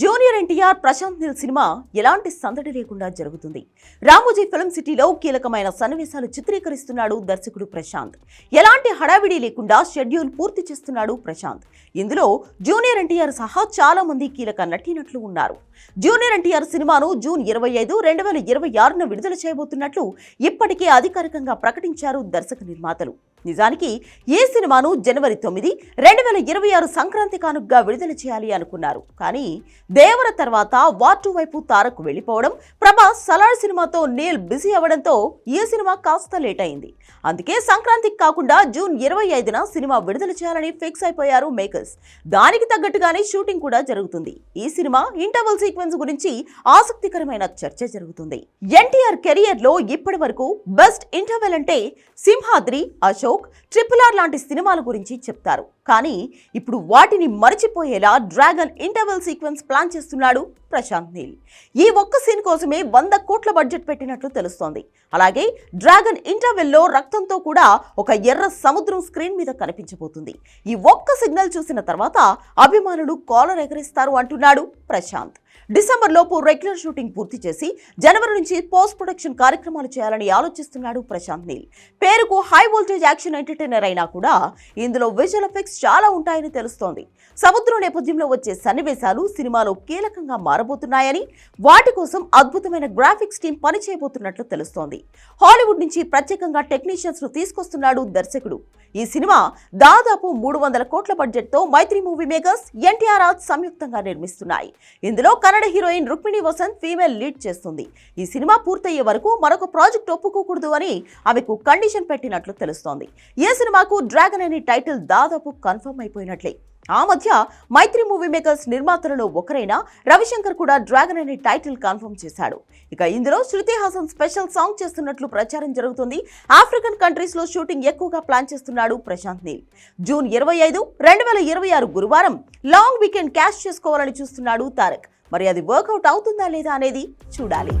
Junior NTR Prashanth Neel cinema ఎలాంటి సందడి లేకుండా జరుగుతుంది? రామోజీ ఫిల్మ్ సిటీలో కీలకమైన సన్నివేశాలు చిత్రీకరిస్తున్నాడు దర్శకుడు ప్రశాంత్. ఎలాంటి హడావిడి లేకుండా షెడ్యూల్ పూర్తి చేస్తున్నాడు ప్రశాంత్. ఇందులో జూనియర్ ఎన్టీఆర్ సహా చాలా మంది కీలక నటినట్లు ఉన్నారు. జూనియర్ ఎన్టీఆర్ సినిమాను జూన్ ఇరవై ఐదు రెండు వేల ఇరవై ఆరున విడుదల చేయబోతున్నట్లు ఇప్పటికే అధికారికంగా ప్రకటించారు దర్శక నిర్మాతలు. నిజానికి ఈ సినిమాను జనవరి తొమ్మిది రెండు వేల ఇరవై ఆరు సంక్రాంతి కానుకగా విడుదల చేయాలి అనుకున్నారు. కానీ దేవర తర్వాత వాటు వైపు తారకు వెళ్ళిపోవడం ప్రభాస్ సలార్ సినిమాతో నీల్ బిజీ అవ్వడంతో ఈ సినిమా కాస్త లేట్ అయింది. అందుకే సంక్రాంతికి కాకుండా జూన్ ఇరవై ఐదున సినిమా విడుదల చేయాలని ఫిక్స్ అయిపోయారు మేకర్స్. దానికి తగ్గట్టుగానే షూటింగ్ కూడా జరుగుతుంది. ఈ సినిమా ఇంటర్వల్ సీక్వెన్స్ గురించి ఆసక్తికరమైన చర్చ జరుగుతుంది. ఎన్టీఆర్ కెరియర్లో ఇప్పటి వరకు బెస్ట్ ఇంటర్వెల్ అంటే సింహాద్రి అశోక్ ట్రిపుల్ ఆర్ లాంటి సినిమాల గురించి చెప్తారు. కానీ ఇప్పుడు వాటిని మరచిపోయేలా డ్రాగన్ ఇంటర్వెల్ సీక్వెన్స్ ప్లాన్ చేస్తున్నాడు ప్రశాంత్ నీల్. ఈ ఒక్క సీన్ కోసమే వంద కోట్ల బడ్జెట్ పెట్టినట్లు తెలుస్తోంది. అలాగే డ్రాగన్ ఇంటర్వెల్లో రక్తంతో కూడా ఒక ఎర్ర సముద్రం స్క్రీన్ మీద కనిపించబోతుంది. ఈ ఒక్క సిగ్నల్ చూసిన తర్వాత అభిమానులు కాలర్ ఎగరేస్తారు అంటున్నాడు ప్రశాంత్. డిసెంబర్ లోపు రెగ్యులర్ షూటింగ్ పూర్తి చేసి జనవరి నుంచి పోస్ట్ ప్రొడక్షన్ కార్యక్రమాలు చేయాలని ఆలోచిస్తున్నాడు ప్రశాంత్ నీల్. పేరుకు హై వోల్టేజ్ యాక్షన్ ఎంటర్టైనర్ అయినా కూడా ఇందులో విజువల్ ఎఫెక్ట్స్ చాలా ఉంటాయని తెలుస్తోంది. సముద్రం నేపథ్యంలో వచ్చే సన్నివేశాలు సినిమాలో కీలకంగా మారు మారబోతున్నాయని వాటి కోసం అద్భుతమైన గ్రాఫిక్స్ టీం పనిచేయబోతున్నట్లు తెలుస్తోంది. హాలీవుడ్ నుంచి ప్రత్యేకంగా టెక్నీషియన్స్ను తీసుకొస్తున్నాడు దర్శకుడు. ఈ సినిమా దాదాపు మూడు వందల కోట్ల బడ్జెట్తో Mythri movie makers NTR arts సంయుక్తంగా నిర్మిస్తున్నాయి. ఇందులో Kannada heroine Rukmini Vasanth female lead చేస్తుంది. ఈ సినిమా పూర్తయ్యే వరకు మరొక ప్రాజెక్ట్ ఒప్పుకోకూడదు అని ఆమెకు కండిషన్ పెట్టినట్లు తెలుస్తోంది. ఈ సినిమాకు డ్రాగన్ అనే టైటిల్ దాదాపు కన్ఫర్మ్ అయిపోయినట్లే. ఆ మధ్య మైత్రి మూవీ మేకర్స్ నిర్మాతలలో ఒకరైన రవిశంకర్ కూడా డ్రాగన్ అనే టైటిల్ కన్ఫర్మ్ చేశాడు. ఇక ఇందులో శృతి హాసన్ స్పెషల్ సాంగ్ చేస్తున్నట్లు ప్రచారం జరుగుతుంది. ఆఫ్రికన్ కంట్రీస్లో షూటింగ్ ఎక్కువగా ప్లాన్ చేస్తున్నాడు ప్రశాంత్ నీల్. జూన్ ఇరవై ఐదు రెండు వేల ఇరవై ఆరు గురువారం లాంగ్ వీకెండ్ క్యాష్ చేసుకోవాలని చూస్తున్నాడు తారక్. మరి అది వర్కౌట్ అవుతుందా లేదా అనేది చూడాలి.